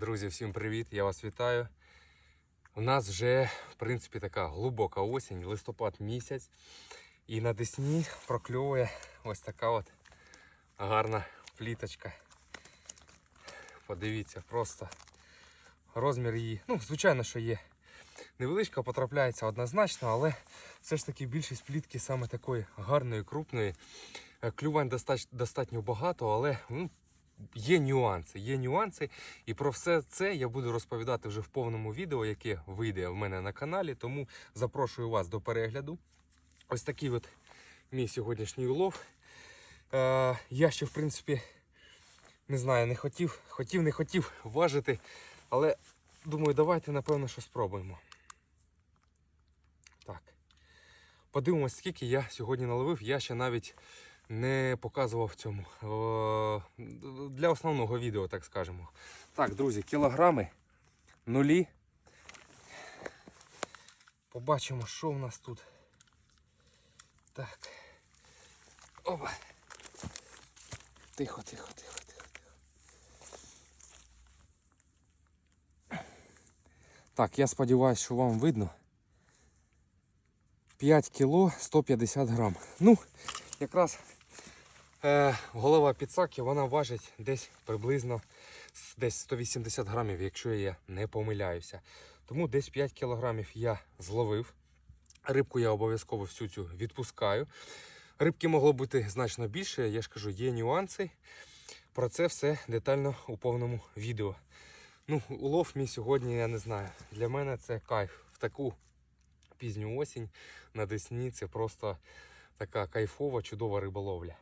Друзі, всім привіт! Я вас вітаю. У нас вже, в принципі, така глибока осінь, листопад місяць. І на Десні прокльовує ось така от гарна пліточка. Подивіться, просто розмір її. Ну, звичайно, що є. Невеличка потрапляється однозначно, але все ж таки більшість плітки саме такої гарної, крупної. Е, Клювань достатньо багато, але ну, є нюанси. Є нюанси, і про все це я буду розповідати вже в повному відео, яке вийде в мене на каналі. Тому запрошую вас до перегляду. Ось такий от мій сьогоднішній улов. Е, я ще, в принципі, не знаю, не хотів, хотів, не хотів важити, але думаю, давайте, напевно, що спробуємо. Так. Подивимось, скільки я сьогодні наловив. Я ще навіть не показував в цьому. Для основного відео, так скажемо. Так, друзі, кілограми, нулі. Побачимо, що в нас тут. Так. Опа. Тихо, тихо, тихо, тихо, тихо. Так, я сподіваюся, що вам видно. 5 кіло 150 грам. Ну, якраз е, голова підсаки вона важить десь приблизно десь 180 грамів, якщо я не помиляюся. Тому десь 5 кілограмів я зловив. Рибку я обов'язково всю цю відпускаю. Рибки могло бути значно більше, я ж кажу, є нюанси. Про це все детально у повному відео. Ну, улов мій сьогодні, я не знаю. Для мене це кайф. В таку пізню осінь на Десні це просто така кайфова, чудова риболовля.